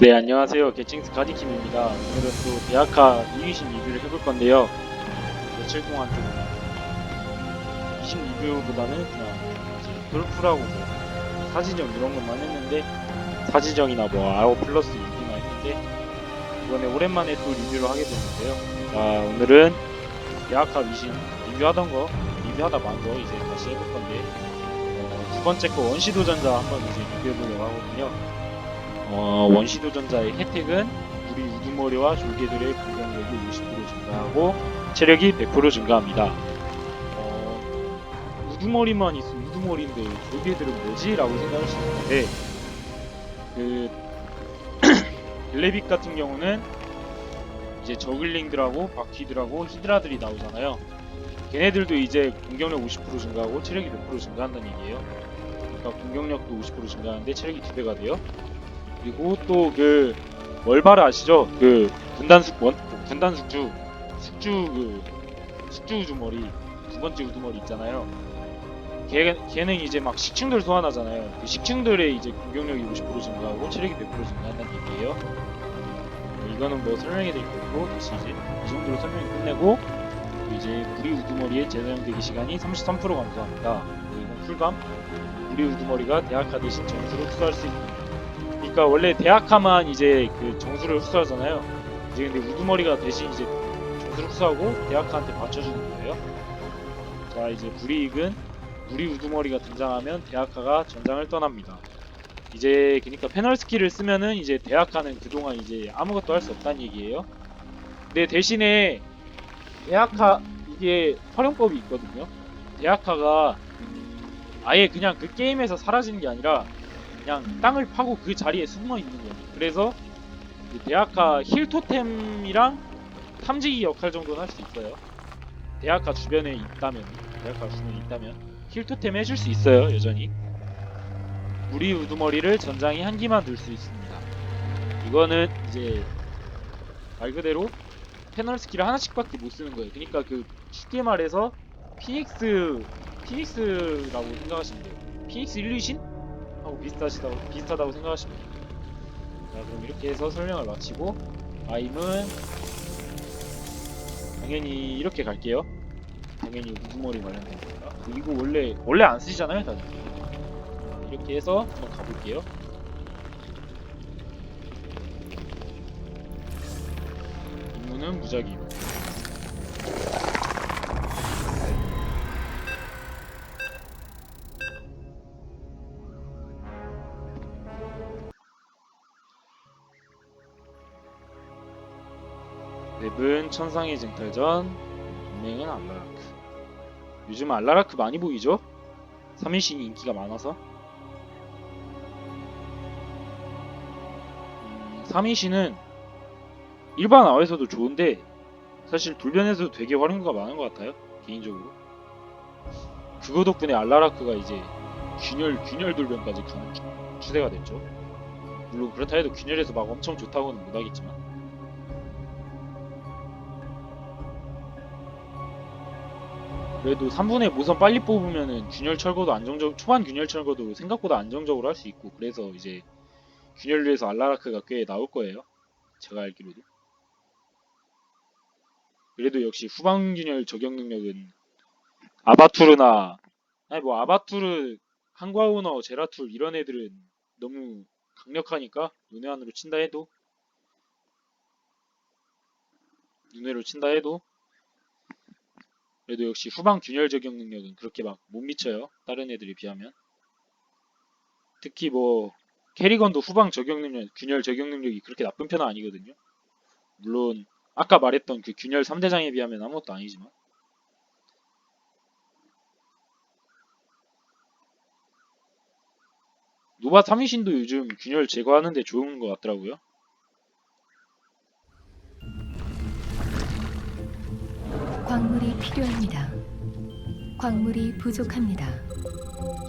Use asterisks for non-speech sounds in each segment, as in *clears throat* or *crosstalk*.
네 안녕하세요. 개칭스 가디킴입니다. 오늘은 또 대학가 이위신 리뷰를 해볼 건데요. 며칠 동안 좀 이신 리뷰보다는 그냥 골프라고 뭐 사지정 이런 것만 했는데 사지정이나 뭐 아웃 플러스 얘기만 했는데 이번에 오랜만에 또 리뷰를 하게 됐는데요. 자 오늘은 대학가 위신 리뷰하던 거 리뷰하다 만 거 이제 다시 해볼 건데 어, 두 번째 거 원시도전자 한번 이제 리뷰해보려고 하거든요 어, 원시도전자의 혜택은 우리 우두머리와 졸개들의 공격력이 50% 증가하고 체력이 100% 증가합니다. 어, 우두머리만 있으면 우두머리인데 졸개들은 뭐지? 라고 생각할 수 있는데 그 *clears throat* 글래빅 같은 경우는 이제 저글링들하고 바퀴들하고 히드라들이 나오잖아요. 걔네들도 이제 공격력 50% 증가하고 체력이 100% 증가한다는 얘기예요. 그러니까 공격력도 50% 증가하는데 체력이 2배가 돼요. 그리고 또 그 월바를 아시죠? 그 군단 숙원 군단 숙주 숙주 그 숙주 우두머리 두 번째 우두머리 있잖아요. 걔 걔는 이제 막 식충들 소환하잖아요. 그 식충들의 이제 공격력이 50% 증가하고 체력이 100% 증가한다는 얘기예요. 어, 이거는 뭐 설명해 드릴 거고 다시 이제 이 정도로 설명이 끝내고 또 이제 우리 우두머리의 재사용 대기 시간이 33% 감소합니다. 그리고 풀감 우리 우두머리가 대학가 대신 점수를 흡수할 수 있는 그러니까 원래 대학하만 이제 그 정수를 흡수하잖아요. 이제 근데 우두머리가 대신 이제 정수를 흡수하고 대학하한테 받쳐주는 거예요. 자 이제 불이익은 우리 우두머리가 등장하면 대학하가 전장을 떠납니다. 이제 그러니까 패널 스킬을 쓰면은 이제 대학하는 그동안 이제 아무것도 할 수 없다는 얘기예요. 근데 대신에 대학하 이게 활용법이 있거든요. 대학하가 아예 그냥 그 게임에서 사라지는 게 아니라 그냥 땅을 파고 그 자리에 숨어 있는 거예요. 그래서 이 대학가 힐 토템이랑 탐지기 역할 정도는 할 수 있어요. 대학가 주변에 있다면, 대학가 주변에 있다면 힐 토템 해줄 수 있어요, 여전히. 우리 우두머리를 전장에 한 기만 둘 수 있습니다. 이거는 이제 말 그대로 패널 스킬을 하나씩밖에 못 쓰는 거예요. 그러니까 그 쉽게 말해서 피닉스 피닉스라고 생각하시면 돼요. 피닉스 일루신? 하고 비슷하시다고 비슷하다고 생각하시면 돼요. 자 그럼 이렇게 해서 설명을 마치고 아임은 당연히 이렇게 갈게요. 당연히 우두머리 관련된 거니까. 그리고 원래 원래 안 쓰시잖아요, 다들. 이렇게 해서 한번 가볼게요. 임무는 무작위. 은 천상의 쟁탈전, 동맹은 알라라크. 요즘 알라라크 많이 보이죠? 3인신이 인기가 많아서. 음, 3인신은 일반 아에서도 좋은데 사실 돌변에서도 되게 활용도가 많은 것 같아요. 개인적으로. 그거 덕분에 알라라크가 이제 균열 균열 돌변까지 가는 추- 추세가 됐죠. 물론 그렇다 해도 균열에서 막 엄청 좋다고는 못하겠지만. 그래도 3분의 모선 빨리 뽑으면은 균열 철거도 안정적 초반 균열 철거도 생각보다 안정적으로 할 수 있고 그래서 이제 균열류에서 알라라크가 꽤 나올 거예요. 제가 알기로도. 그래도 역시 후방 균열 저격 능력은 아바투르나 아니 뭐 아바투르 한과우너 제라툴 이런 애들은 너무 강력하니까 눈에 안으로 친다 해도 눈에로 친다 해도 그래도 역시 후방 균열 저격 능력은 그렇게 막 못 미쳐요. 다른 애들에 비하면. 특히 뭐 캐리건도 후방 저격 능력, 균열 저격 능력이 그렇게 나쁜 편은 아니거든요. 물론 아까 말했던 그 균열 3대장에 비하면 아무것도 아니지만. 노바 3위신도 요즘 균열 제거하는데 좋은 것 같더라고요. 광물이 필요합니다. 광물이 부족합니다.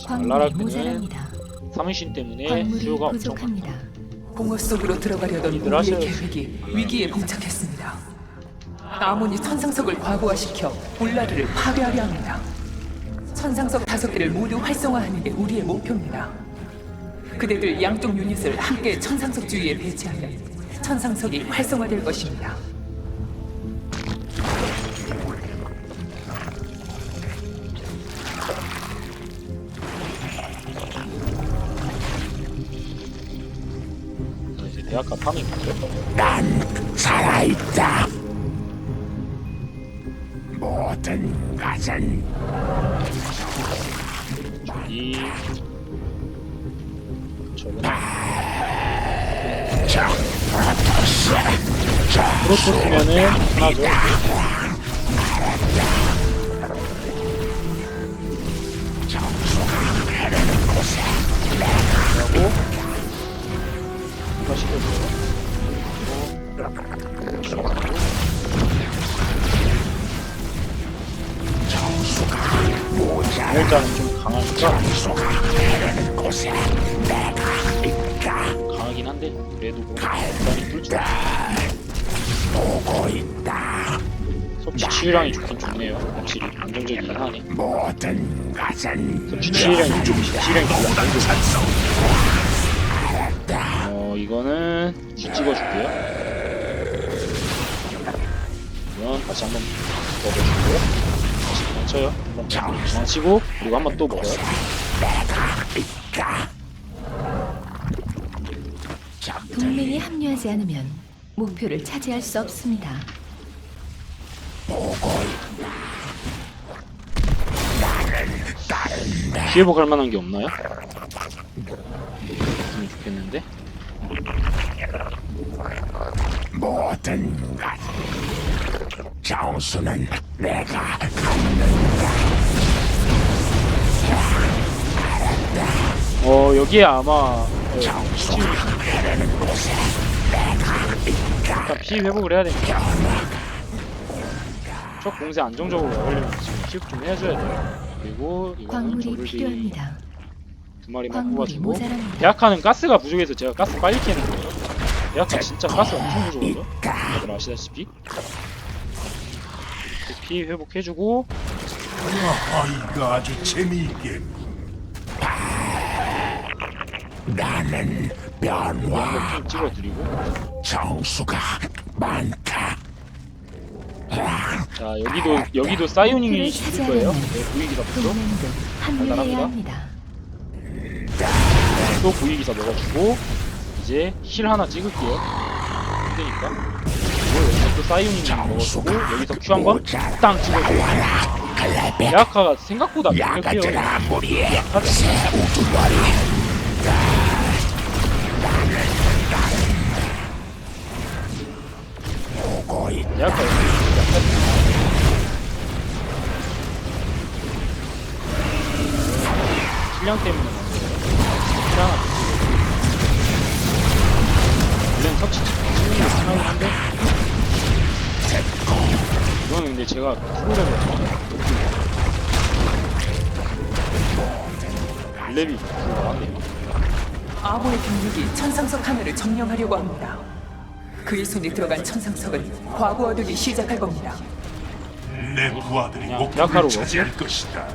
광물이 모자랍니다. 3위신 때문에 광물이 수요가 엄청 많다. 부족합니다. 공허 속으로 들어가려던 이들 우리의. 계획이 위기에 봉착했습니다. 아몬이 천상석을 과부하시켜 울라르를 파괴하려 합니다. 천상석 다섯 개를 모두 활성화하는 게 우리의 목표입니다. 그대들 양쪽 유닛을 함께 천상석 주위에 배치하면 천상석이 활성화될 것입니다. 파밍 가죠. 난 살아있다. 모든 것은 적 프로토스. 적 프로토스면은 하나죠. 해보죠. 일단은 좀 강하니까 정수가 곳에 내가 있다. 강하긴 한데 그래도 뭐 부담이 뚫죠. 보고 있다. 섭취 치유량이 좋긴 좋네요. 확실히 안정적이긴 하네. 모든 것은 섭취 치유량이 좀 치유량이 안 좋죠. 어 이거는 주 찍어줄게요. 이건 다시 한번 먹어주고요. 다시 그냥 쳐요. 한번 그냥 치고 그리고 한번 또 먹어요. 동맹이 합류하지 않으면 목표를 차지할 수 없습니다. 피해복할 만한 게 없나요? 좋겠는데. 모든 것. 정수는 내가 어 여기에 아마 어, 정수가 흐르는 곳에 내가 있다. 피 회복을 해야 되니까. 첫 공세 안정적으로 먹으려면 지금 키업 좀 해줘야 돼요. 그리고 이거는 광물이 필요합니다. 두 마리만 광물이 뽑아주고 모자랍니다. 대학하는 가스가 부족해서 제가 가스 빨리 캐는 거예요. 대학하 진짜 가스 엄청 부족하죠? 다들 아시다시피. 피 회복해주고 아, 이거 아주 재미있게 나는 변화. 한번 찍어드리고 정수가 많다. 자 여기도 여기도 사이오닉이 목표를 있을 거예요. 네. 동맹도 합류해야 달달합니다. 합니다. 또 구이기사 먹어주고 이제 힐 하나 찍을게요. 힘드니까. 그리고 여기서 또 사이오닉 먹어주고 여기서 큐 한번 땅 찍어주고 클레베 대학하가 생각보다 강력해요. 약하지. 대학하 약하지. 실량 때문에 거예요. 물론 터치 찍는 게 편하긴 한데 이거는 근데 제가 프로그램을 랩이 나왔네요. 아몬의 병력이 천상석 하나를 점령하려고 합니다. 그의 손에 들어간 천상석은 과부하되기 시작할 겁니다. 내 부하들이 그냥 목표를 약하로 차지할 것이다.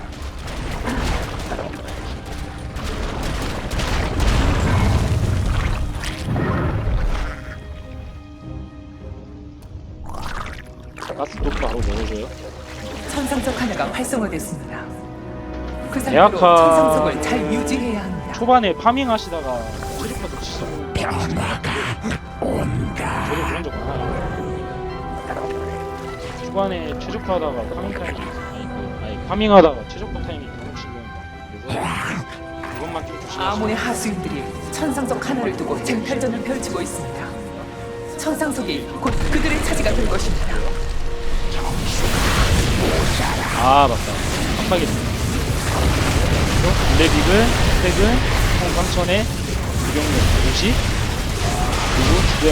가스 또 바로 넣어줘요. 천상석 하나가 활성화됐습니다. 그 상태로 대학하- 천상석을 잘 유지해야 합니다. 초반에 파밍 하시다가 최저가도 치죠. 변화가 온다. 저도 그런 적 많아요. 초반에 최적화하다가 파밍 타이밍 아니 파밍하다가 최적화 타이밍 너무 치는 그래서 그것만 좀 조심하시고 아몬의 하수인들이 천상석 하나를 두고 쟁탈전을 펼치고 있습니다. 천상석이 곧 그들의 차지가 될 것입니다. 아 맞다. 깜빡했네. 블레빅은 스택은 총 3천에 무경력 50 그리고 주변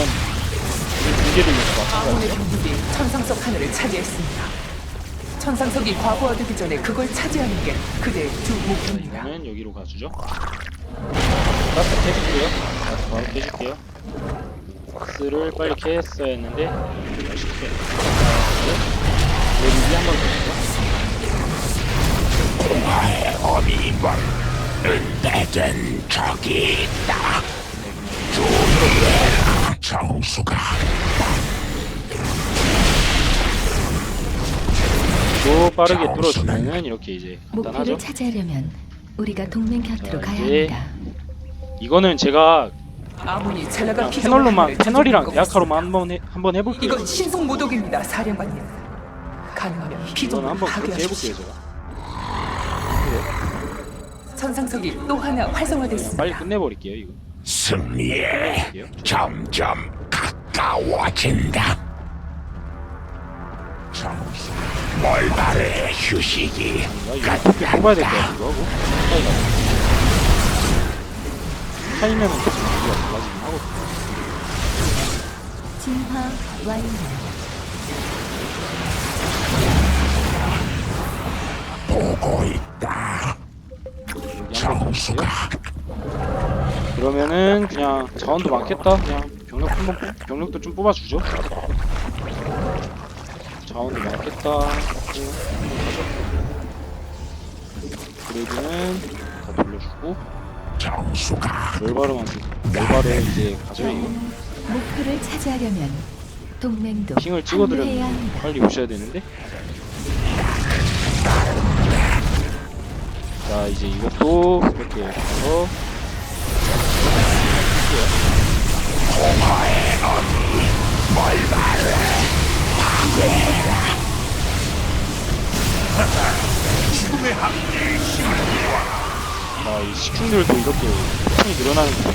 두 개를 이용해서 아몬의 마찬가지죠 병력이 천상석 하나를 차지했습니다. 천상석이 과부하되기 전에 그걸 차지하는 게 그대의 주 목표입니다. 이거는 여기로 가주죠. 가스 캐줄게요. 바로 캐줄게요. 가스를 빨리 캐했어야 했는데 쉽게 블레빅이 한번 더 있죠 어미벌 은폐된 적이 있다. 조용해. 정수가 또 빠르게 자, 뚫어주면은 이렇게 이제 간단하죠. 목표를 차지하려면 우리가 동맹 곁으로 자, 가야 이제 합니다. 이거는 제가 젤라가 그냥 피조물 찾아낸 것 대학하로만 같습니다. 한번 해, 한번 해볼게요. 이건 신속 모독입니다, 사령관님. 가능하면 이거는 피조물 한번 그렇게 해볼게요 파괴하십시오. 제가. 천상석이 또 하나 활성화됐습니다. 빨리 끝내버릴게요 이거. 승리에. 점점 가까워진다. 멀바르의 휴식이 아, 이거 어떻게 뽑아야 될것 같기도 하고. 차이가. 차이면은 계속 우리가 달라지긴 하거든요. 진화 완료. 보고 있다. 여기 한번 정수가. 그러면은 그냥 자원도 많겠다. 그냥 병력 한번 뽑- 병력도 좀 뽑아주죠. 자원도 많겠다. 그레이드는 다 돌려주고 정수가 멀바르만 멀바르 이제 가져요 이거. 목표를 차지하려면 동맹도 찍어드렸는데 합니다. 빨리 오셔야 되는데. 자 이제 이것도 이렇게 해서 자, 이 식충들도 이렇게 폭풍이 늘어나는 거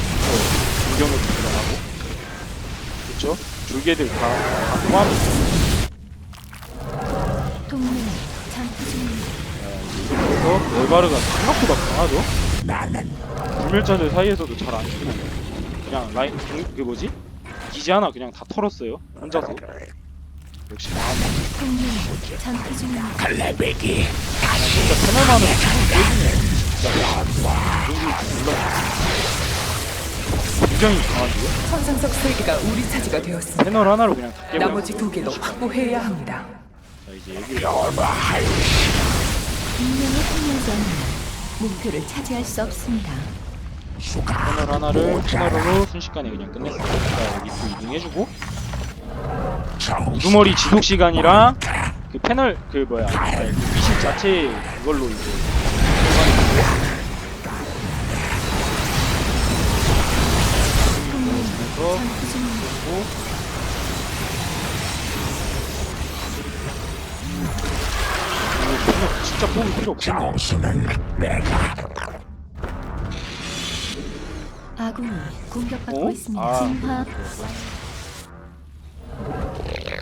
공격력도 늘어나고 그렇죠? 졸개들 다, 다 포함이 동맹 전투 중입니다. 그래서 엘바르가 생각보다 강하죠? 불멸자들 사이에서도 잘 안 죽이는 그냥 라인 그, 그 뭐지? 기지 하나 그냥 다 털었어요 혼자서 역시 전투 중입니다. 갈래배기 진짜 보여주네 진짜 굉장히 강한데요? 천상석 세 개가 우리 차지가 되었습니다. 패널 하나로 그냥 다 깨버려 나머지 두 개도 확보해야 합니다. 자 이제 여기 합류하지 않으면 목표를 차지할 수 없습니다. 패널 하나를 패널로 순식간에 그냥 끝냈어요. 자, 여기 또 이동해주고 우두머리 지속 시간이랑 그 패널 그 뭐야 그 미신 자체 그걸로 이제 뽑을 필요 없겠네. 내가 아군이 공격받고 어? 있습니다. 아. 진화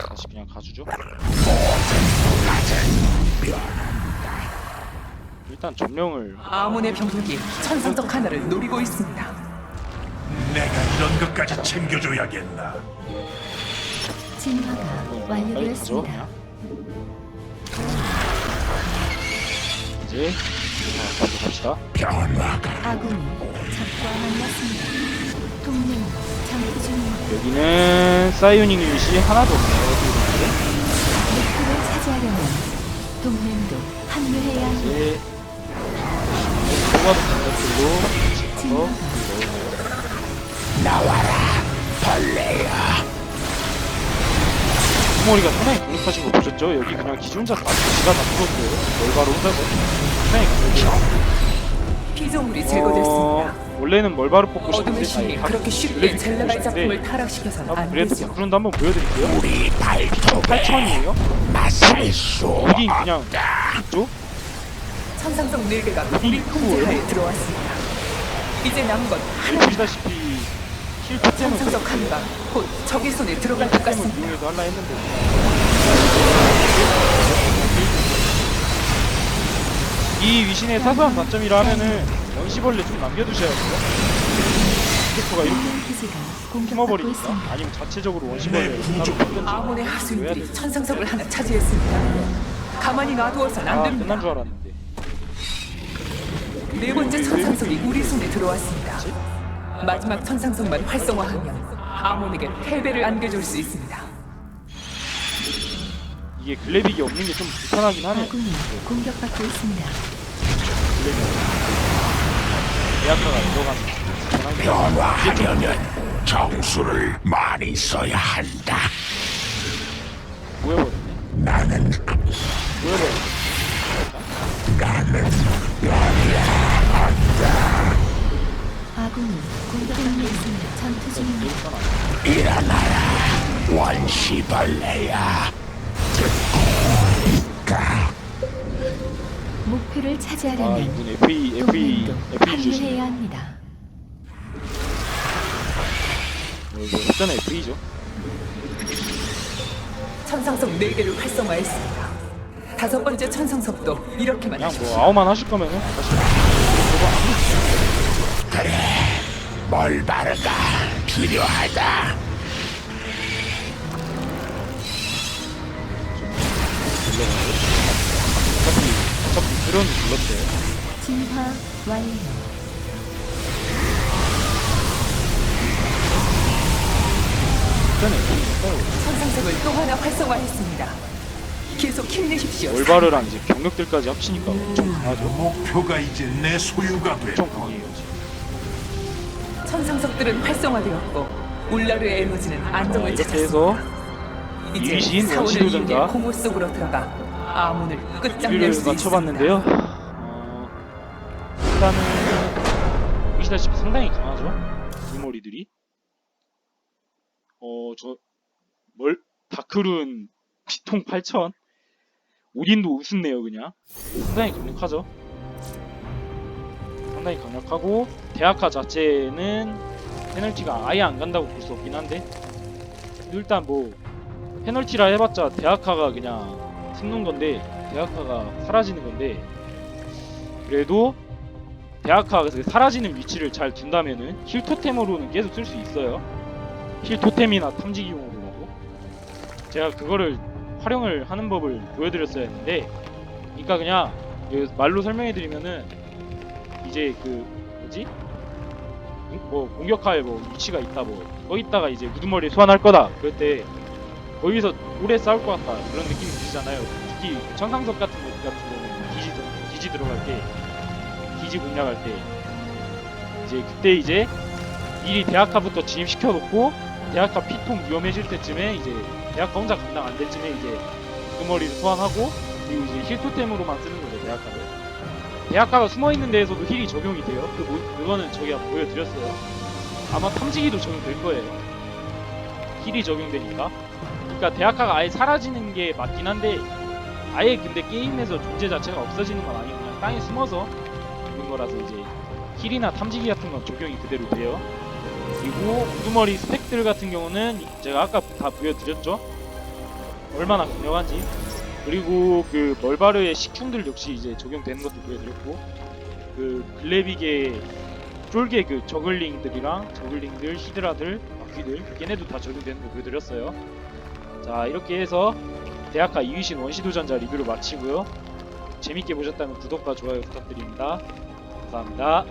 다시 그냥 가주죠. 일단 점령을 아몬의 병력이 천상석 하나를 노리고 있습니다. 내가 이런 것까지 챙겨줘야겠나. 진화가. 완료되었습니다. 이제 자, 가서 갑시다. 변화가 아군이 적과 만났습니다. 동맹 전투 중입니다. 여기는 사이오닉 유닛이 하나도 없네요. 목표를 차지하려면 동맹도 합류해야 합니다. 이제 뽑아도 것들로 가서 진화가 넣어요. 나와라 벌레야 구머리가 상당히 강력하신 거 보셨죠? 여기 그냥 기존자 다 지가 다 풀었어요. 멀바로 혼자서 상당히 강력해요. 피조물이 어, 제거됐습니다. 원래는 멀바로 뽑고 어둠의 싶은데 그렇게 쉽게 젤라갈 작품을 타락시켜서는 아, 안 그래도 되죠. 그런도 한번 보여드릴게요. 우리 발톱에 8천이에요? 맞설 수 여기 그냥 있죠? 천상석 네 개가 여기 우리 통제하에 들어왔습니다. 이제 남은 건 여기 하나. 보시다시피 힐 토템은 천상석 하나가 곧 적의 손에 들어갈 것 같습니다. 이용해서 할라 했는데 이 위신의 사소한 단점이라 하면은 원시벌레 좀 남겨두셔야 돼요. 캐릭터가 이렇게 숨어버리니까. 아니면 자체적으로 원시벌레. 만든지 아몬의 하수인들이 돼. 천상석을 하나 차지했습니다. 가만히 놔두어선 안 아 됩니다. 끝난 줄 알았는데 네 번째 천상석이 우리 손에 들어왔습니다. 마지막 천상석만 활성화하면 아몬에게 패배를 안겨줄 수 있습니다. 이게 글래빅이 없는 게 좀 불편하긴 하네 요. 아군이 공격받고 있습니다. 글래빅 대학가가 들어가는 변화하려면 정수를 많이 써야 한다. 모여버렸네. 나는 모여버렸네. 나는 아군이 공격받고 있습니다. 전투 중입니다. 일어나라 원시벌레야. 목표를 아 차지하려면 이분 FE FE 동맹도 FE 주시. 합류해야 합니다. 뭐 이거 FE죠. 천상석 4개를 활성화했습니다. 다섯 번째 천상석도 이렇게만 그냥 하십시오. 뭐 아우만 하실 거면은 다시. 뭘 바르다 필요하다. 어차피 어차피 드론 불렀대요. 진화 완료. 천상석을 또 하나 활성화했습니다. 계속 힘내십시오. 월바르랑 이제 병력들까지 합치니까 엄청 강하죠. 목표가 이제 내 소유가 엄청 됐고 강해요 지금. 천상석들은 활성화되었고 울라르의 에너지는 안정을 찾았습니다. 이제 유리신 사원을. 이용해 공호 속으로 들어가 아문을 끝장낼 수 있습니다. 맞춰봤는데요. 어, 일단은 보시다시피 상당히 강하죠. 유머리들이. 어, 저, 뭘, 다크룬 피통 8000? 오딘도 우습네요, 그냥. 상당히 강력하죠. 상당히 강력하고, 대학가 자체는 페널티가 아예 안 간다고 볼 수 없긴 한데, 일단 뭐, 페널티라 해봤자 대학가가 그냥 숨는 건데, 대학가가 사라지는 건데, 그래도 대학가가 그 사라지는 위치를 잘 둔다면은 힐 토템으로는 계속 쓸 수 있어요. 힐 토템이나 탐지기용으로라도. 제가 그거를 활용을 하는 법을 보여드렸어야 했는데, 그러니까 그냥 그 말로 설명해드리면은 이제 그 뭐지? 응? 뭐 공격할 뭐 위치가 있다 뭐 거기다가 이제 우두머리 소환할 거다 그럴 때 거기서 오래 싸울 것 같다 그런 느낌이 드시잖아요. 특히 천상석 같은 것 같은 경우는 기지 들- 기지 들어갈 때 기지 공략할 때 이제 그때 이제 미리 대학가부터 진입시켜 놓고 대학가 피통 위험해질 때쯤에 이제 대학가 혼자 감당 안 될 쯤에 이제 우두머리를 소환하고 그리고 이제 힐 토템으로만 쓰는 거죠 대학가를. 대학가가 숨어 있는 데에서도 힐이 적용이 돼요. 그 뭐- 그거는 저기가 보여드렸어요. 아마 탐지기도 적용될 거예요. 힐이 적용되니까. 그러니까 대학가가 아예 사라지는 게 맞긴 한데 아예 근데 게임에서 존재 자체가 없어지는 건 아니고 그냥 땅에 숨어서 있는 거라서 이제 힐이나 탐지기 같은 건 적용이 그대로 돼요. 그리고 우두머리 스펙들 같은 경우는 제가 아까 다 보여드렸죠. 얼마나 강력한지. 그리고 그 멀바르의 식충들 역시 이제 적용되는 것도 보여드렸고 그 글래빅의 쫄개 그 저글링들이랑 저글링들, 히드라들, 바퀴들 걔네도 다 적용되는 거 보여드렸어요. 자 이렇게 해서 대학가 이위신 원시도전자 리뷰를 마치고요. 재밌게 보셨다면 구독과 좋아요 부탁드립니다. 감사합니다.